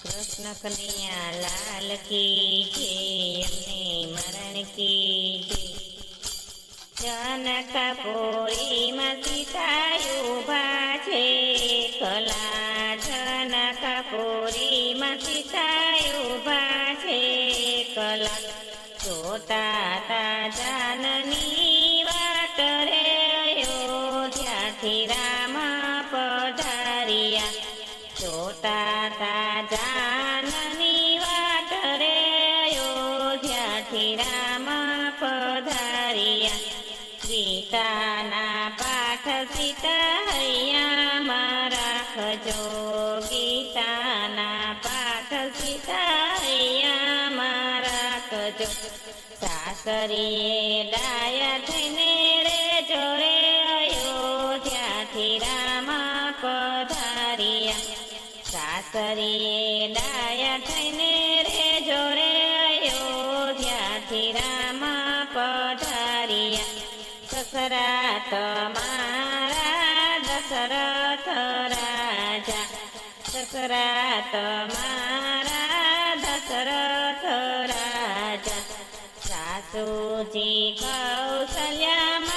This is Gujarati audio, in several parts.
કૃષ્ણ કનૈયા, લાલ કી જય, અમને મરણ કી જય. જનકપુરીમાં સીતા ઊભા છે કલા જનકપુરીમાં સીતા ઊભા છે કલા જોતા તા જાનની વાટ રે અયોધ્યાથી રામ પધાર્યા. જોતા તા જાનની વાત રે અયોધ્યાથી રામ પધાર્યા. ગીતાના પાઠ સીતા હૈયામાં રાખજો ગીતાના પાઠ સીતા હૈયામાં રાખજો સાસરીએ ડાયા સાસરીએ ડાયા થઈને રે જોરે અયોધ્યાથી રામ પધારિયા. સસરા તમારા દશરથ રાજા. સસરા તમારા દશરથ રાજા. સાસુજી કૌશલ્યા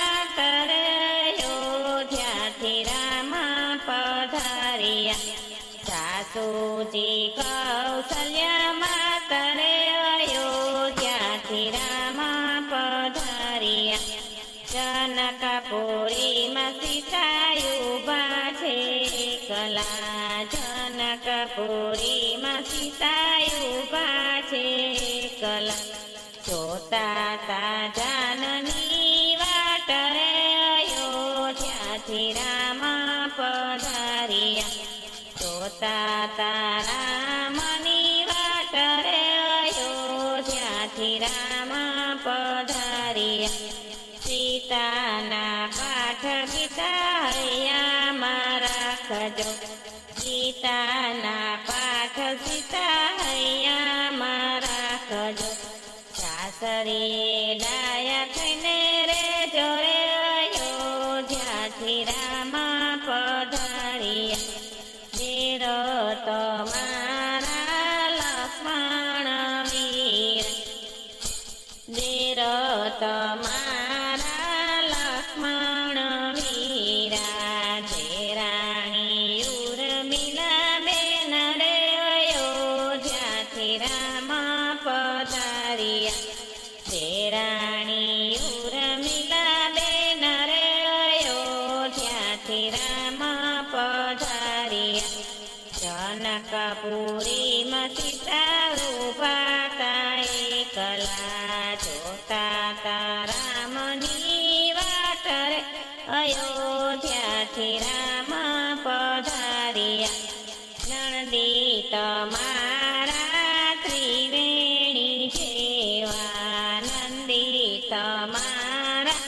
સાસુજી કૌશલ્યા માતરે અયોધ્યાથી રામ પધાર્યા. જનકપુરીમાં સીતા ઊભા છે. કલા જનકપુરીમાં સીતા ઊભા છે. કલા જોતા તા જાનની વાટરે અયોધ્યાથી રામ પધાર્યા. જોતા તા રામની વાટ રે અયોધ્યાથી રામ પધાર્યા સીતાના પાઠ ગીતા હૈયામાં રાખજો ગીતાના પાઠ સીતા હૈયામાં રાખજો સાસરીએ ડાયા થઈને રે જોરે અયોધ્યાથી રામ તમારા લક્ષ્મણ વીરા જે રાણી ઉર્મિલા બેન રે અયોધ્યાથી રામ પધાર્યા. જે રાણી ઉર્મિલા બેન રે અયોધ્યાથી રામ ઊભા અયોધ્યાથી રામ પધાર્યા. નણદી તમારા ત્રિવેણી જેવા નંદી તમારા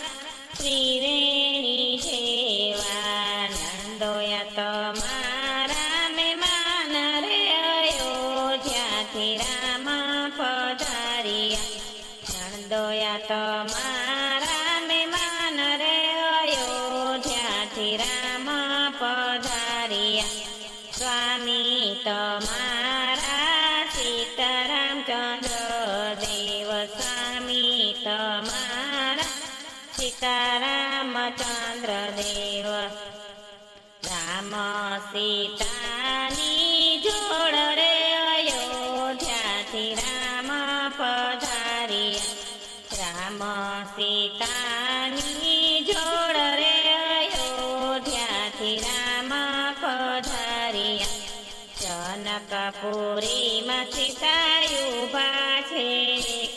ત્રિવેણી જેવા નંદોયા તમારા મહેમાન રે અયોધ્યાથી રામ પધાર્યા. નંદોયા તમારા સ્વામી, તમારા સીતારામચંદ્ર દેવ સ્વામી, તમારા સીતારામચંદ્ર દેવ રામ સીતાની જોડ રે અયોધ્યાથી રામ પધારી રામ સીતાની જનકપુરીમાં સીતા ઊભા છે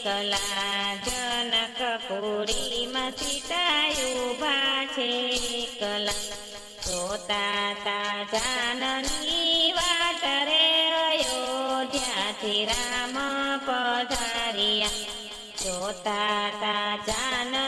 કલા જનકપુરીમાં સીતા ઊભા છે કલા જોતા તા જાનની વાત રે જ્યાંથી રામ પધાર્યા જોતા તા જાનની